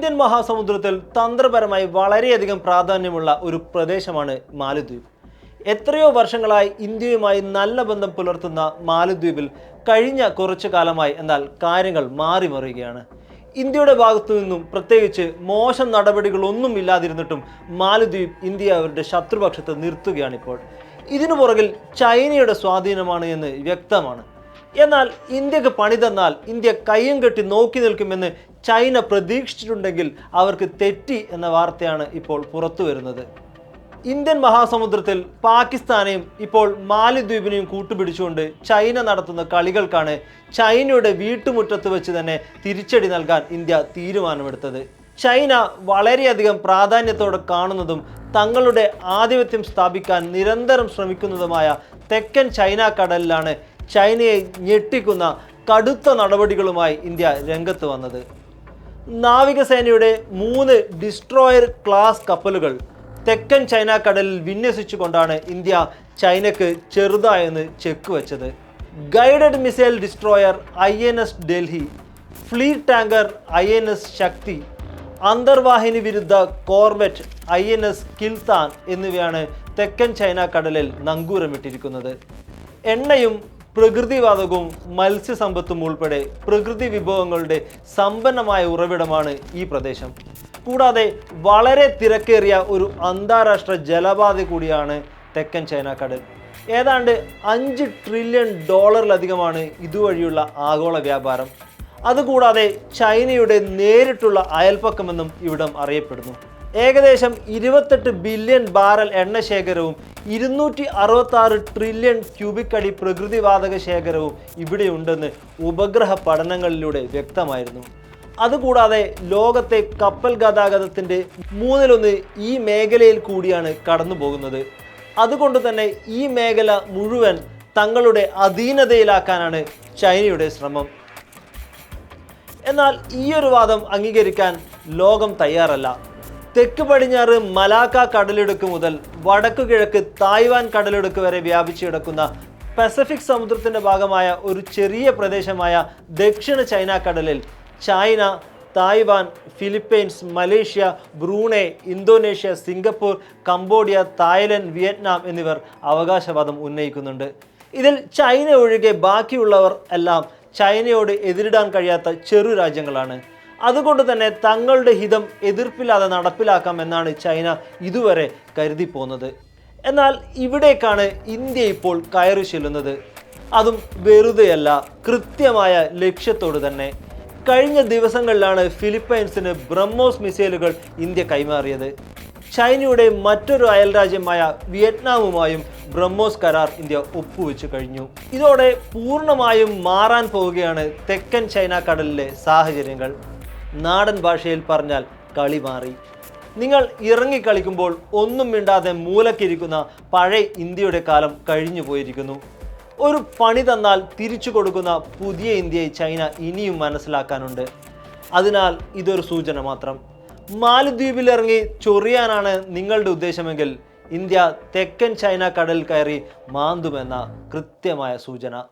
Indian മഹാസമുദ്രത്തിൽ തന്ത്രപരമായി വളരെയധികം പ്രാധാന്യമുള്ള ഒരു പ്രദേശമാണ് മാലദ്വീപ്. എത്രയോ വർഷങ്ങളായി ഇന്ത്യയുമായി നല്ല ബന്ധം പുലർത്തുന്ന മാലദ്വീപിൽ കഴിഞ്ഞ കുറച്ചു കാലമായി എന്നാൽ കാര്യങ്ങൾ മാറി മറിയുകയാണ്. ഇന്ത്യയുടെ ഭാഗത്തു നിന്നും പ്രത്യേകിച്ച് മോശം നടപടികളൊന്നും ഇല്ലാതിരുന്നിട്ടും മാലദ്വീപ് ഇന്ത്യ അവരുടെ ശത്രുപക്ഷത്ത് നിർത്തുകയാണിപ്പോൾ. ഇതിനു പുറകിൽ ചൈനയുടെ സ്വാധീനമാണ് എന്ന് വ്യക്തമാണ്. എന്നാൽ ഇന്ത്യയ്ക്ക് പണി തന്നാൽ ഇന്ത്യ കയ്യും കെട്ടി നോക്കി നിൽക്കുമെന്ന് ചൈന പ്രതീക്ഷിച്ചിട്ടുണ്ടെങ്കിൽ അവർക്ക് തെറ്റി എന്ന വാർത്തയാണ് ഇപ്പോൾ പുറത്തു വരുന്നത്. ഇന്ത്യൻ മഹാസമുദ്രത്തിൽ പാകിസ്ഥാനെയും ഇപ്പോൾ മാലിദ്വീപിനെയും കൂട്ടുപിടിച്ചുകൊണ്ട് ചൈന നടത്തുന്ന കളികൾക്കാണ് ചൈനയുടെ വീട്ടുമുറ്റത്ത് വെച്ച് തന്നെ തിരിച്ചടി നൽകാൻ ഇന്ത്യ തീരുമാനമെടുത്തത്. ചൈന വളരെയധികം പ്രാധാന്യത്തോടെ കാണുന്നതും തങ്ങളുടെ ആധിപത്യം സ്ഥാപിക്കാൻ നിരന്തരം ശ്രമിക്കുന്നതുമായ തെക്കൻ ചൈന കടലിലാണ് ചൈനയെ ഞെട്ടിക്കുന്ന കടുത്ത നടപടികളുമായി ഇന്ത്യ രംഗത്ത് വന്നത്. നാവികസേനയുടെ മൂന്ന് ഡിസ്ട്രോയർ ക്ലാസ് കപ്പലുകൾ തെക്കൻ ചൈന കടലിൽ വിന്യസിച്ചുകൊണ്ടാണ് ഇന്ത്യ ചൈനക്ക് ചെറുതായെന്ന് ചെക്ക് വെച്ചത്. Guided missile destroyer I N S Delhi fleet tanker I N S Shakti അന്തർവാഹിനി വിരുദ്ധ corvette I N S Kiltan എന്നിവയാണ് തെക്കൻ ചൈന കടലിൽ നങ്കൂരമിട്ടിരിക്കുന്നത്. എണ്ണയും പ്രകൃതിവാതകവും മത്സ്യസമ്പത്തും ഉൾപ്പെടെ പ്രകൃതി വിഭവങ്ങളുടെ സമ്പന്നമായ ഉറവിടമാണ് ഈ പ്രദേശം. കൂടാതെ വളരെ തിരക്കേറിയ ഒരു അന്താരാഷ്ട്ര ജലപാത കൂടിയാണ് തെക്കൻ ചൈന കടൽ ഏതാണ്ട് അഞ്ച് ട്രില്യൺ ഡോളറിലധികമാണ് ഇതുവഴിയുള്ള ആഗോള വ്യാപാരം. അതുകൂടാതെ ചൈനയുടെ നേരിട്ടുള്ള അയൽപ്പക്കമെന്നും ഇവിടം അറിയപ്പെടുന്നു. ഏകദേശം ഇരുപത്തെട്ട് ബില്യൺ ബാരൽ എണ്ണ ശേഖരവും ഇരുന്നൂറ്റി അറുപത്തി ആറ് ട്രില്യൺ ക്യൂബിക് അടി പ്രകൃതിവാതക ശേഖരവും ഇവിടെയുണ്ടെന്ന് ഉപഗ്രഹ പഠനങ്ങളിലൂടെ വ്യക്തമായിരുന്നു. അതുകൂടാതെ ലോകത്തെ കപ്പൽ ഗതാഗതത്തിന്റെ മൂന്നിലൊന്ന് ഈ മേഖലയിൽ കൂടിയാണ് കടന്നു പോകുന്നത് അതുകൊണ്ട് തന്നെ ഈ മേഖല മുഴുവൻ തങ്ങളുടെ അധീനതയിലാക്കാനാണ് ചൈനയുടെ ശ്രമം. എന്നാൽ ഈയൊരു വാദം അംഗീകരിക്കാൻ ലോകം തയ്യാറല്ല. തെക്ക് പടിഞ്ഞാറ് മലാക്ക കടലിടുക്ക് മുതൽ വടക്കു കിഴക്ക് തായ്വാൻ കടലിടുക്ക് വരെ വ്യാപിച്ചു കിടക്കുന്ന പസഫിക് സമുദ്രത്തിന്റെ ഭാഗമായ ഒരു ചെറിയ പ്രദേശമായ ദക്ഷിണ ചൈന കടലിൽ China Taiwan Philippines Malaysia Brunei Indonesia Singapore Cambodia Thailand Vietnam എന്നിവർ അവകാശവാദം ഉന്നയിക്കുന്നുണ്ട്. ഇതിൽ ചൈന ഒഴികെ ബാക്കിയുള്ളവർ എല്ലാം ചൈനയോട് എതിരിടാൻ കഴിയാത്ത ചെറു രാജ്യങ്ങളാണ്. അതുകൊണ്ട് തന്നെ തങ്ങളുടെ ഹിതം എതിർപ്പില്ലാതെ നടപ്പിലാക്കാം എന്നാണ് ചൈന ഇതുവരെ കരുതി പോകുന്നത് എന്നാൽ ഇവിടേക്കാണ് ഇന്ത്യ ഇപ്പോൾ കയറി ചെല്ലുന്നത്. അതും വെറുതെയല്ല കൃത്യമായ ലക്ഷ്യത്തോട് തന്നെ. കഴിഞ്ഞ ദിവസങ്ങളിലാണ് ഫിലിപ്പൈൻസിന് ബ്രഹ്മോസ് മിസൈലുകൾ ഇന്ത്യ കൈമാറിയത്. ചൈനയുടെ മറ്റൊരു അയൽരാജ്യമായ വിയറ്റ്നാമുമായും ബ്രഹ്മോസ് കരാർ ഇന്ത്യ ഒപ്പുവെച്ചു കഴിഞ്ഞു. ഇതോടെ പൂർണമായും മാറാൻ പോവുകയാണ് തെക്കൻ ചൈന കടലിലെ സാഹചര്യങ്ങൾ. നാടൻ ഭാഷയിൽ പറഞ്ഞാൽ കളി മാറി. നിങ്ങൾ ഇറങ്ങി കളിക്കുമ്പോൾ ഒന്നും മിണ്ടാതെ മൂലക്കിരിക്കുന്ന പഴയ ഇന്ത്യയുടെ കാലം കഴിഞ്ഞു പോയിരിക്കുന്നു. ഒരു പണി തന്നാൽ തിരിച്ചു കൊടുക്കുന്ന പുതിയ ഇന്ത്യയെ ചൈന ഇനിയും മനസ്സിലാക്കാനുണ്ട്. അതിനാൽ ഇതൊരു സൂചന മാത്രം. മാലദ്വീപിലിറങ്ങി ചൊറിയാനാണ് നിങ്ങളുടെ ഉദ്ദേശമെങ്കിൽ ഇന്ത്യ തെക്കൻ ചൈന കടൽ കയറി മാന്തുമെന്ന കൃത്യമായ സൂചന.